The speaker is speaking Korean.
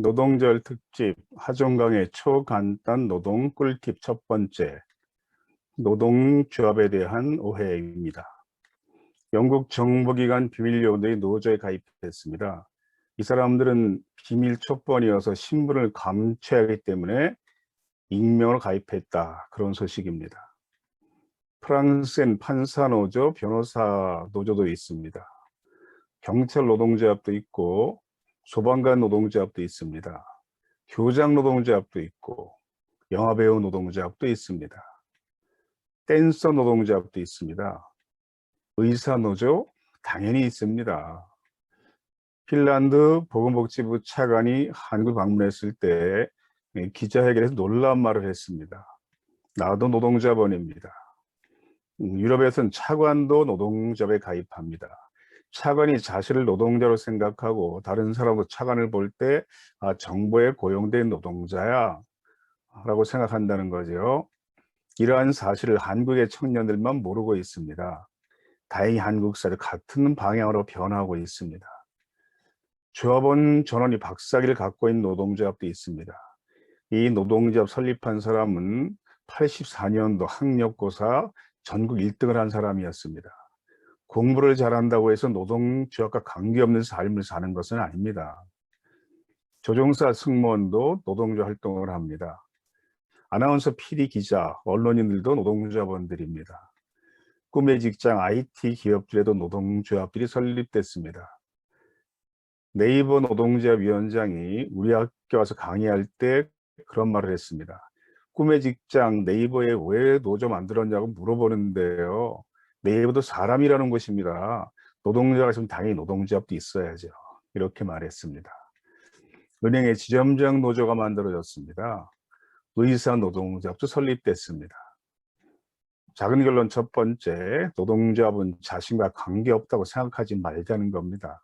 노동절 특집 하종강의 초간단 노동 꿀팁 첫 번째 노동조합에 대한 오해입니다. 영국 정보기관 비밀요원들이 노조에 가입했습니다. 이 사람들은 비밀 촉번이어서 신분을 감춰야 하기 때문에 익명으로 가입했다. 그런 소식입니다. 프랑스엔 판사 노조, 변호사 노조도 있습니다. 경찰 노동조합도 있고 소방관 노동조합도 있습니다. 교장 노동조합도 있고 영화배우 노동조합도 있습니다. 댄서 노동조합도 있습니다. 의사노조 당연히 있습니다. 핀란드 보건복지부 차관이 한국 방문했을 때 기자회견에서 놀라운 말을 했습니다. 나도 노동자본입니다. 음, 유럽에서는 차관도 노동조합에 가입합니다. 차관이 자신을 노동자로 생각하고 다른 사람도 차관을 볼 때 아, 정부에 고용된 노동자야 라고 생각한다는 거죠. 이러한 사실을 한국의 청년들만 모르고 있습니다. 다행히 한국 사회 같은 방향으로 변하고 있습니다. 조합원 전원이 박사기를 갖고 있는 노동조합도 있습니다. 이 노동조합 설립한 사람은 84년도 학력고사 전국 1등을 한 사람이었습니다. 공부를 잘한다고 해서 노동조합과 관계없는 삶을 사는 것은 아닙니다. 조종사 승무원도 노동조 활동을 합니다. 아나운서, PD, 기자, 언론인들도 노동조합원들입니다. 꿈의 직장 IT 기업들에도 노동조합들이 설립됐습니다. 네이버 노동조합 위원장이 우리 학교 와서 강의할 때 그런 말을 했습니다. 꿈의 직장 네이버에 왜 노조 만들었냐고 물어보는데요. 네이버도 사람이라는 것입니다. 노동자가 있으면 당연히 노동조합도 있어야죠. 이렇게 말했습니다. 은행의 지점장 노조가 만들어졌습니다. 의사 노동조합도 설립됐습니다. 작은 결론 첫 번째, 노동조합은 자신과 관계없다고 생각하지 말자는 겁니다.